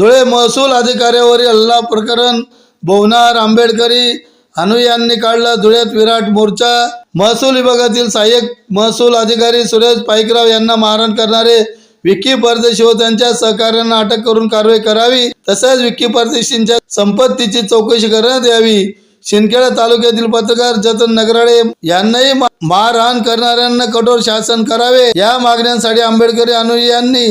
धुळे महसूल अधिकाऱ्यावरील हल्ला प्रकरण भोवनार आंबेडकरी अनुयांनी काढला धुळ्यात विराट मोर्चा. महसूल विभागातील सहाय्यक महसूल अधिकारी सुरेश पाईकराव यांना मारहाण करणारे विक्की परदेशी व त्यांच्या सहकार्यांना अटक करून कारवाई करावी तसेच विक्की परदेशींच्या संपत्तीची चौकशी करण्यात यावी. शिंदखेडा तालुक्यातील पत्रकार जतन नगराळे यांनाही मारहाण करणाऱ्यांना कठोर शासन करावे. या मागण्यांसाठी आंबेडकरी अनुयायांनी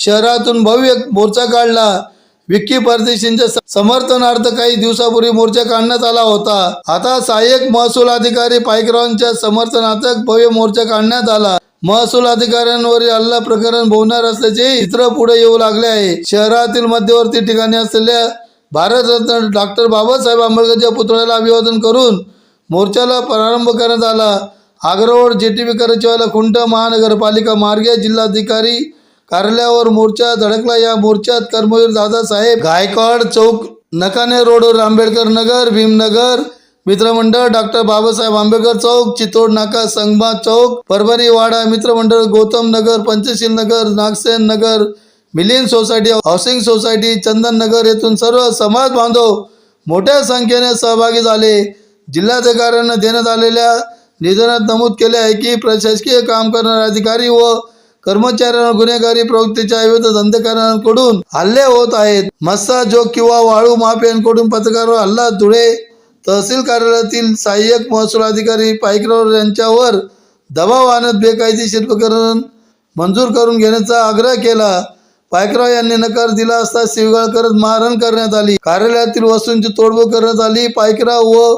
शहरातून भव्य मोर्चा काढला. विक्की परदेशींच्या समर्थनार्थ काही दिवसापूर्वी मोर्चा काढण्यात आला होता. आता सहाय्यक महसूल अधिकारी पायकरावांच्या समर्थनार्थ भव्य मोर्चा काढण्यात आला. महसूल अधिकाऱ्यांवरील हल्ला प्रकरण भोवणार असल्याचे चित्र पुढे येऊ लागले आहे. शहरातील मध्यवर्ती ठिकाणी असलेल्या भारतरत्न डॉक्टर बाबासाहेब आंबेडकरच्या पुतळ्याला अभिवादन करून मोर्चाला प्रारंभ करण्यात आला. आग्रवड जेटीबी करचीवाला खुंट महानगरपालिका मार्गे जिल्हाधिकारी कार्यालयावर मोर्चा धडकला. या मोर्चात कर्मवीर दादासाहेब गायकवाड चौक नकाने रोडवर आंबेडकर नगर भीमनगर मित्रमंडळ डॉक्टर बाबासाहेब आंबेडकर चौक चितोड नाका संगमा चौक परभणी वाडा मित्रमंडळ Gautam Nagar Panchsheel Nagar Nagsen Nagar million society housing society Chandan Nagar येथून सर्व समाज बांधव मोठ्या संख्येने सहभागी झाले. जिल्हाधिकाऱ्यांना देण्यात आलेल्या निधनात नमूद केले आहे की प्रशासकीय काम करणारे अधिकारी व कर्मचाऱ्यांना गुन्हेगारी प्रवृत्तीच्या विविध धंदेकारांकडून हल्ले होत आहेत. मस्सा जोग किंवा वाळू माफियांकडून पत्रकारावर हल्ला धुळे तहसील कार्यालयातील सहाय्यक महसूल अधिकारी पायकराव यांच्यावर दबाव आणत बेकायदेशीर प्रकरण मंजूर करून घेण्याचा आग्रह केला. पायकराव यांनी नकार दिला असता शिवगाळ करत मारहाण करण्यात आली. कार्यालयातील वस्तूंची तोडफोड करण्यात आली. पायकराव व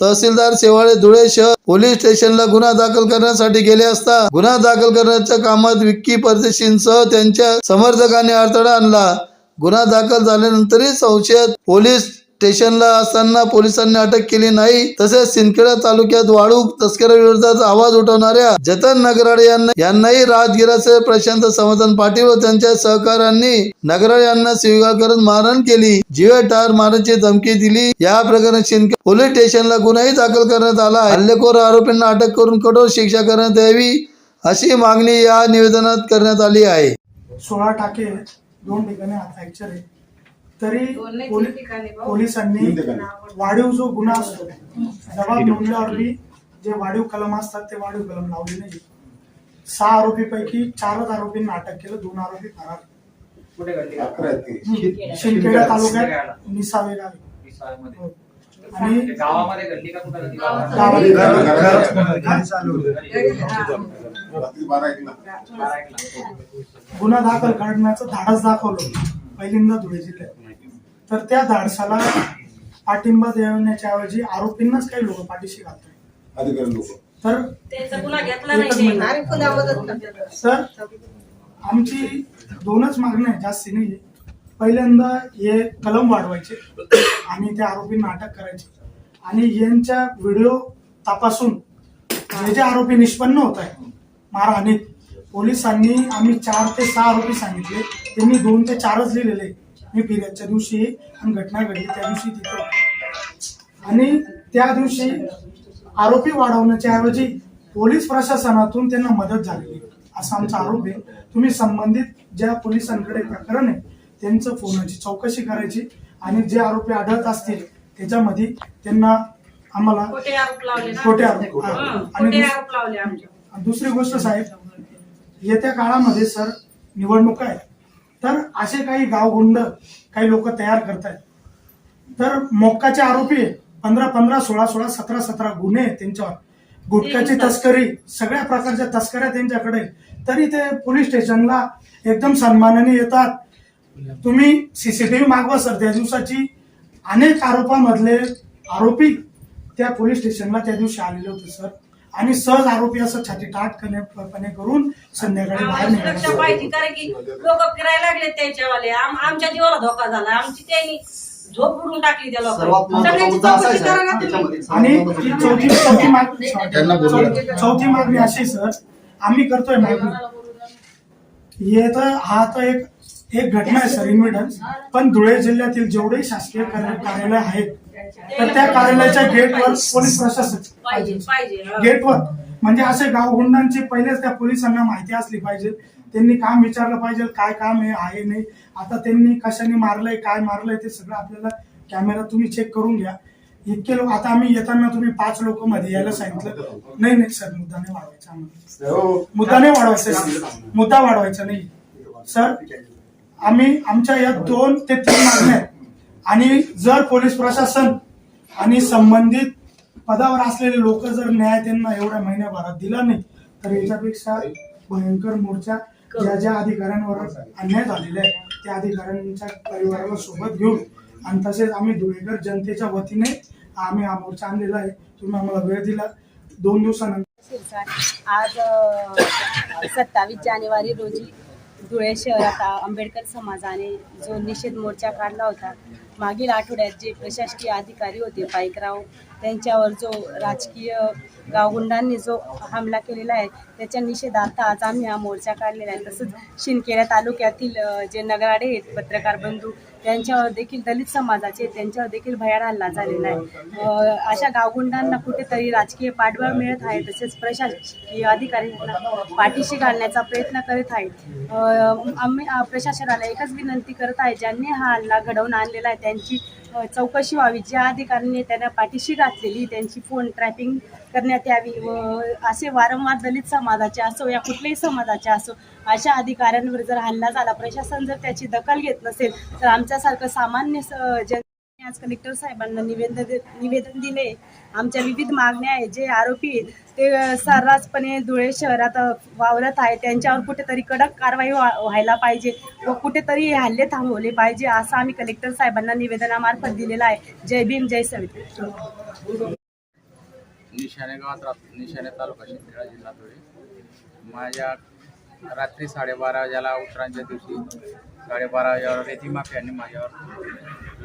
तहसीलदार शेवाळे धुळे शहर पोलीस स्टेशनला गुन्हा दाखल करण्यासाठी गेले असता गुन्हा दाखल करण्याच्या कामात विक्की परदेशींसह त्यांच्या समर्थकांनी अडथळा आणला. गुन्हा दाखल झाल्यानंतरही संशयित पोलीस स्टेशनला असताना पोलिसांनी अटक केली नाही. तसेच सिंदखेडा तालुक्यात वाळू तस्कराविरोधात आवाज उठवणाऱ्या जतन नगराळे यांना यांनाही राजगिराचे प्रशांत समर्थन पाटील व त्यांच्या सहकाऱ्यांनी नगराळे यांना स्वीकार करत मारहाण केली. जीवे ठार मारण्याची धमकी दिली. या प्रकरणी सिंदखेड पोलीस स्टेशनला गुन्हाही दाखल करण्यात आला हल्लेखोर आरोपींना अटक करून कठोर शिक्षा करण्यात यावी अशी मागणी या निवेदनात करण्यात आली आहे. सोळा टाके दोन ठिकाणी फ्रॅक्चर आहे. तरी पोली-. पोलिसांनी वाढीव जो गुन्हा असतो जबाब नोंदल्यावर जे वाढीव कलम असतात ते वाढीव कलम लावले नाही. सहा आरोपी पैकी चारच आरोपींना अटक केलं दोन आरोपी फरार. कुठे घडली? अकरा आहेत ते. शिंदखेडा तालुक्यात निसावे गावी. हो. आणि ते गावामध्ये घडली का कुठं घडली? गावामध्ये- घरात- घरी. रात्री बारा एकला बारा एकला. गुन्हा दाखल करण्याचं धाडस दाखवलं. पहिल्यांदा धुळे जिल्ह्यात. तर त्या धाडसाला पाठिंबा देण्याच्या ऐवजी आरोपींनाच काही लोक पाठीशी घालतात. अधिकारी लोक. तर त्यांचा गुन्हा घेतला एकच नाही मिनिट. त्यांनी. सर आमची दोनच मागण्या आहेत, जास्ती नाही पहिल्यांदा हे कलम वाढवायचे आणि त्या आरोपींना अटक करायची. आणि यांच्या व्हिडिओ तपासून जे जे आरोपी निष्पन्न होत आहे मारहाणीत पोलिसांनी आम्ही चार ते सहा आरोपी सांगितले. त्यांनी दोन ते चारच लिहिलेले. मी फिर्यादच्या दिवशी आणि घटना घडली त्या दिवशी तिथे. आणि त्या दिवशी आरोपी वाढवण्याच्या ऐवजी पोलीस प्रशासनातून त्यांना मदत झालेली. असा आमचा आरोप आहे. तुम्ही संबंधित ज्या पोलिसांकडे प्रकरण आहे त्यांचं फोनाची चौकशी करायची आणि जे आरोपी आढळत असतील त्याच्यामध्ये त्यांना आम्हाला खोटे आरोप आणि दुसरी गोष्ट साहेब येत्या काळामध्ये सर निवडणूक आहे तर असे काही गावगुंड काही लोक तयार करत आहेत तर मोक्काचे आरोपी. पंधरा पंधरा सोळा सोळा सतरा सतरा गुन्हे आहेत त्यांच्यावर. गुटख्याची तस्करी सगळ्या प्रकारच्या तस्कऱ्या त्यांच्याकडे. तरी ते पोलीस स्टेशनला एकदम सन्मानाने येतात. तुम्ही सीसीटीव्ही मागवा सर. त्या दिवसाची अनेक आरोपामधले आरोपी त्या पोलीस स्टेशनला त्या दिवशी आलेले होते सर. आणि सहज आरोपी असं छाती टाटपणे करून संध्याकाळी बाहेर आम्हाला सुरक्षा निघाले पाहिजे कारण की लोक फिरायला लागले त्यांच्यावाले. आम- आमच्या जीवाला धोका झाला. आमची त्यांनी झोप उडून टाकली त्या सर्वात लोकांनी महत्त्वाचा सगळ्यांची मुद्दा असा आहे चौकशी करा ना साहेब, तुम्ही. त्याच्यामध्ये आणि ती चौथी चौथी मागणी त्यांना बोलूया. चौथी- चौथी मागणी अशी सर. आम्ही करतोय मागणी. हे तर हा तर एक एक घटना आहे सर इन्व्हिडन्स पण धुळे जिल्ह्यातील जेवढे शासकीय कार्य- कार्यालय आहेत तर त्या कार्यालयाच्या गेटवर पोलीस प्रशासन हं. गेटवर. म्हणजे असे गावगुंडांची पहिलेच त्या पोलिसांना माहिती असली पाहिजे. त्यांनी काम विचारलं पाहिजे काय काम आहे आहे नाही. आता त्यांनी कशाने मारलंय काय मारलंय ते सगळं आपल्याला कॅमेरा तुम्ही चेक करून घ्या. इतके लोक आता आम्ही येताना तुम्ही पाच लोक मध्ये यायला सांगितलं. नाही नाही सर मुद्दा नाही वाढवायचा आम्हाला. मुद्दा नाही वाढवायचा मुद्दा वाढवायचा नाही. सर आम्ही आमच्या या दोन ते तीन मागण्या आहेत. आणि जर पोलीस प्रशासन आणि संबंधित पदावर असलेले लोक जर न्याय त्यांना एवढ्या महिन्याभरात दिला नाही तर याच्यापेक्षा भयंकर मोर्चा ज्या ज्या अधिकाऱ्यांवर अन्याय झालेला आहे त्या अधिकाऱ्यांच्या परिवाराला सोबत घेऊन आणि तसेच आम्ही धुळेकर जनतेच्या वतीने आम्ही हा मोर्चा आणलेला आहे. तुम्ही आम्हाला वेळ दिला. दोन दिवसानंतर आज सत्तावीस जानेवारी रोजी धुळे शहरात आंबेडकर समाजाने जो निषेध मोर्चा काढला होता मागील आठवड्यात जे प्रशासकीय अधिकारी होते पाईकराव त्यांच्यावर जो राजकीय गावगुंडांनी जो हमला केलेला आहे त्याच्या निषेधार्थ आज आम्ही हा मोर्चा काढलेला आहे. तसंच शिंदखेडा तालुक्यातील जे नगराडे आहेत पत्रकार बंधू त्यांच्यावर देखील दलित समाजाचे त्यांच्यावर देखील भयार हल्ला झालेला आहे. अशा गावगुंडांना कुठेतरी राजकीय पाठबळ मिळत आहे तसेच प्रशासकीय अधिकाऱ्यांना पाठीशी घालण्याचा प्रयत्न करीत आहेत. आम्ही प्रशासनाला एकच विनंती करत आहे ज्यांनी हा हल्ला घडवून आणलेला आहे त्यांची चौकशी व्हावी. ज्या अधिकाऱ्यांनी त्यांना पाठीशी घातलेली त्यांची फोन ट्रॅपिंग करण्यात यावी व असे वारंवार दलित समाजाचे असो या कुठल्याही समाजाचे असो अशा अधिकाऱ्यांवर जर हल्ला झाला प्रशासन जर त्याची दखल घेत नसेल तर आमच्यासारखं सामान्य स- जन आज कलेक्टर साहेबांना निवेदन निवेदन दिले. आमच्या विविध मागण्या आहेत जे आरोपी आहेत ते सर्रासपणे धुळे शहरात वावरत आहे त्यांच्यावर कुठेतरी कडक कारवाई व्हा- व्हायला पाहिजे व कुठेतरी हल्ले थांबवले पाहिजे असं आम्ही कलेक्टर साहेबांना निवेदनामार्फत दिलेलं आहे. जय भीम जय सविता. निशाणे गावात निशाणे तालुका शिंदखेडा जिल्हा धुळे. माझ्या रात्री साडेबारा वाजेला उत्तरांच्या दिवशी साडेबारा वाजेवर रेती माझ्यावर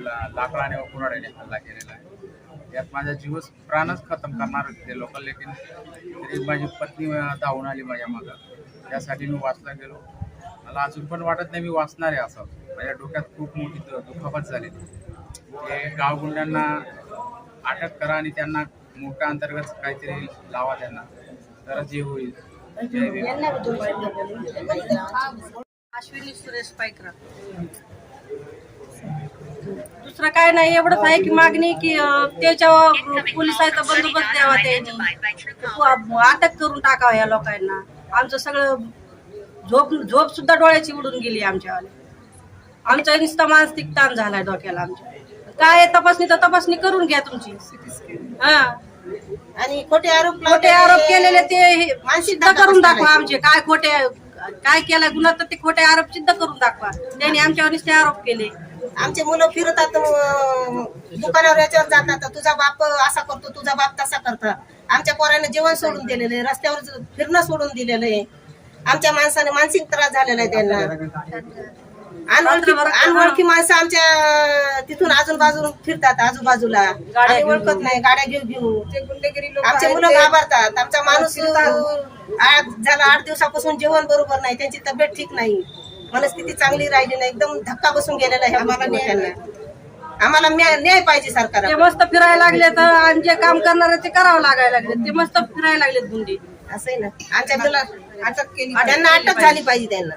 लाकडाने व कुऱ्हाडीने हल्ला केलेला आहे. यात माझा जीवच प्राणच खतम करणार होते ते लोक लेकिन तरी माझी पत्नी धावून आली माझ्या मागं. त्यासाठी मी वाचला गेलो. मला अजून पण वाटत नाही मी वाचणार आहे असं. माझ्या डोक्यात खूप मोठी दुखापत झालेली ते गावगुंड्यांना अटक करा आणि त्यांना मोठ्या अंतर्गत काहीतरी लावा त्यांना. तरच हे होईल. अश्विनी सुरेश पायकरा दुसरं काय नाही एवढंच आहे की मागणी की अं, त्याच्यावर पोलिसांचा बंदोबस्त द्यावा त्यांनी. अटक करून टाकावं या लोकांना. आमचं सगळं झोप झोप सुद्धा डोळ्याची उडून गेली आमच्यावाले. आमचा नुसता मानसिक ताण झालाय डोक्याला आमच्या. काय तपासणी तर तपासणी करून घ्या तुमची. हा. आणि खोटे आरोप खोटे आरोप केलेले ते सिद्ध करून दाखवा. आमचे. काय खोटे काय केलं गुन्हा तर ते खोटे आरोप सिद्ध करून दाखवा. त्यांनी आमच्यावर नुसते आरोप केले. आमचे मुलं फिरतात दुकानावर याच्यावर जातात. तुझा बाप असा करतो तुझा बाप तसा करतो. आमच्या पोराने जेवण सोडून दिलेलं आहे रस्त्यावर फिरणं सोडून दिलेलं आहे. आमच्या माणसाने मानसिक त्रास झालेला आहे त्यांना. अनोळखी माणसं आमच्या तिथून आजूबाजून फिरतात आजूबाजूला. ओळखत नाही गाड्या घेऊ घेऊ आमचे मुलं घाबरतात. आमचा माणूस झाला आठ दिवसापासून जेवण बरोबर नाही. त्यांची तब्येत ठीक नाही. मनस्थिती चांगली राहिली नाही एकदम धक्का बसून गेलेला आहे आम्हाला आम्हाला न्याय पाहिजे ते सरकार मस्त फिरायला लागले तर आणि जे काम करणारे ते करावं लागायला लागले. ते मस्त फिरायला लागलेत गुंडी. असं आहे ना. आमच्या मुला अटक केली त्यांना अटक झाली पाहिजे त्यांना.